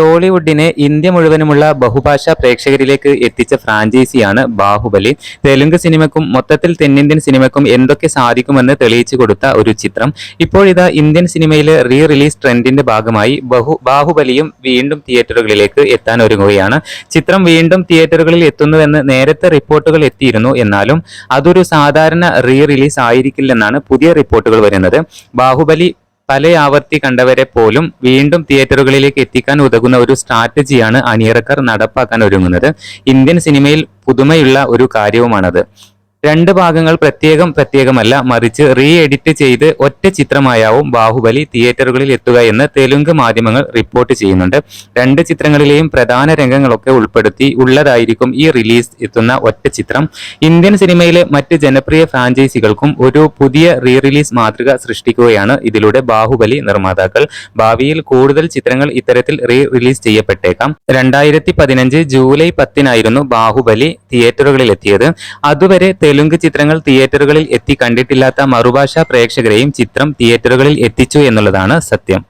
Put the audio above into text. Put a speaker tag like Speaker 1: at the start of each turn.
Speaker 1: ടോളിവുഡിനെ India മുഴുവനുമുള്ള ബഹുഭാഷാ പ്രേക്ഷകരിലേക്ക് എത്തിച്ച ഫ്രാഞ്ചൈസിയാണ് ബാഹുബലി. തെലുങ്ക് സിനിമക്കും മൊത്തത്തിൽ തെന്നിന്ത്യൻ സിനിമക്കും എന്തൊക്കെ സാധിക്കുമെന്ന് തെളിയിച്ചു കൊടുത്ത ഒരു ചിത്രം. ഇപ്പോഴിതാ ഇന്ത്യൻ സിനിമയിലെ റീ റിലീസ് ട്രെൻഡിന്റെ ഭാഗമായി ബഹു ബാഹുബലിയും വീണ്ടും തിയേറ്ററുകളിലേക്ക് എത്താൻ ഒരുങ്ങുകയാണ്. ചിത്രം വീണ്ടും തിയേറ്ററുകളിൽ എത്തുന്നുവെന്ന് നേരത്തെ റിപ്പോർട്ടുകൾ എത്തിയിരുന്നു. എന്നാലും അതൊരു സാധാരണ റീ റിലീസ് ആയിരിക്കില്ലെന്നാണ് പുതിയ റിപ്പോർട്ടുകൾ വരുന്നത്. ബാഹുബലി പല ആവർത്തി കണ്ടവരെ പോലും വീണ്ടും തിയേറ്ററുകളിലേക്ക് എത്തിക്കാൻ ഉതകുന്ന ഒരു സ്ട്രാറ്റജിയാണ് അണിയറക്കാർ നടപ്പാക്കാൻ ഒരുങ്ങുന്നത്. ഇന്ത്യൻ സിനിമയിൽ പുതുമയുള്ള ഒരു കാര്യവുമാണത്. രണ്ട് ഭാഗങ്ങൾ പ്രത്യേകം പ്രത്യേകമല്ല മറിച്ച് റീ എഡിറ്റ് ചെയ്ത് ഒറ്റ ചിത്രമായാവും ബാഹുബലി തിയേറ്ററുകളിൽ എത്തുക എന്ന് തെലുങ്ക് മാധ്യമങ്ങൾ റിപ്പോർട്ട് ചെയ്യുന്നുണ്ട്. രണ്ട് ചിത്രങ്ങളിലെയും പ്രധാന രംഗങ്ങളൊക്കെ ഉൾപ്പെടുത്തി ഉള്ളതായിരിക്കും ഈ റിലീസ് എത്തുന്ന ഒറ്റ ചിത്രം. ഇന്ത്യൻ സിനിമയിലെ മറ്റ് ജനപ്രിയ ഫ്രാഞ്ചൈസികൾക്കും ഒരു പുതിയ റീ റിലീസ് മാതൃക സൃഷ്ടിക്കുകയാണ് ഇതിലൂടെ ബാഹുബലി നിർമ്മാതാക്കൾ. ഭാവിയിൽ കൂടുതൽ ചിത്രങ്ങൾ ഇത്തരത്തിൽ റീ റിലീസ് ചെയ്യപ്പെട്ടേക്കാം. രണ്ടായിരത്തി പതിനഞ്ച് ജൂലൈ പത്തിനായിരുന്നു ബാഹുബലി തിയേറ്ററുകളിൽ എത്തിയത് അതുവരെ തെലുങ്ക് ചിത്രങ്ങൾ തിയേറ്ററുകളിൽ എത്തി കണ്ടിട്ടില്ലാത്ത മറുഭാഷാ പ്രേക്ഷകരെയും ചിത്രം തിയേറ്ററുകളിൽ എത്തിച്ചു എന്നുള്ളതാണ് സത്യം.